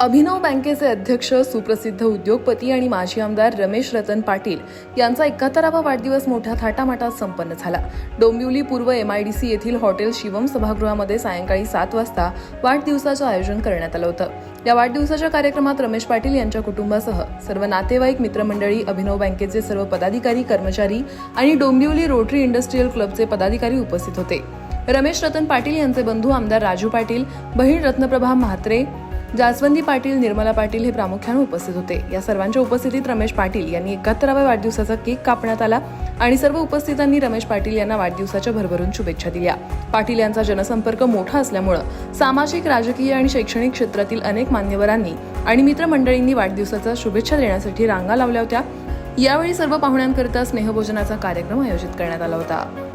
अभिनव बँकेचे अध्यक्ष सुप्रसिद्ध उद्योगपती आणि माजी आमदार रमेश रतन पाटील यांचा एकाहत्तरावा वाढदिवस मोठ्या थाटामाटात संपन्न झाला. डोंबिवली पूर्व एम आय डी सी येथील हॉटेल शिवम सभागृहामध्ये सायंकाळी सात वाजता वाढदिवसाचं आयोजन करण्यात आलं होतं. या वाढदिवसाच्या कार्यक्रमात रमेश पाटील यांच्या कुटुंबासह सर्व नातेवाईक मित्रमंडळी अभिनव बँकेचे सर्व पदाधिकारी कर्मचारी आणि डोंबिवली रोटरी इंडस्ट्रीयल क्लबचे पदाधिकारी उपस्थित होते. रमेश रतन पाटील यांचे बंधू आमदार राजू पाटील बहीण रत्नप्रभा म्हात्रे जास्वंदी पाटील निर्मला पाटील हे प्रामुख्याने उपस्थित होते. या सर्वांच्या उपस्थितीत रमेश पाटील यांनी एकाहत्तराव्या वाढदिवसाचा केक कापण्यात आला आणि सर्व उपस्थितांनी रमेश पाटील यांना वाढदिवसाच्या भरभरून शुभेच्छा दिल्या. पाटील यांचा जनसंपर्क मोठा असल्यामुळं सामाजिक राजकीय आणि शैक्षणिक क्षेत्रातील अनेक मान्यवरांनी आणि मित्रमंडळींनी वाढदिवसाचा शुभेच्छा देण्यासाठी रांगा लावल्या होत्या. यावेळी सर्व पाहुण्यांकरिता स्नेहभोजनाचा कार्यक्रम आयोजित करण्यात आला होता.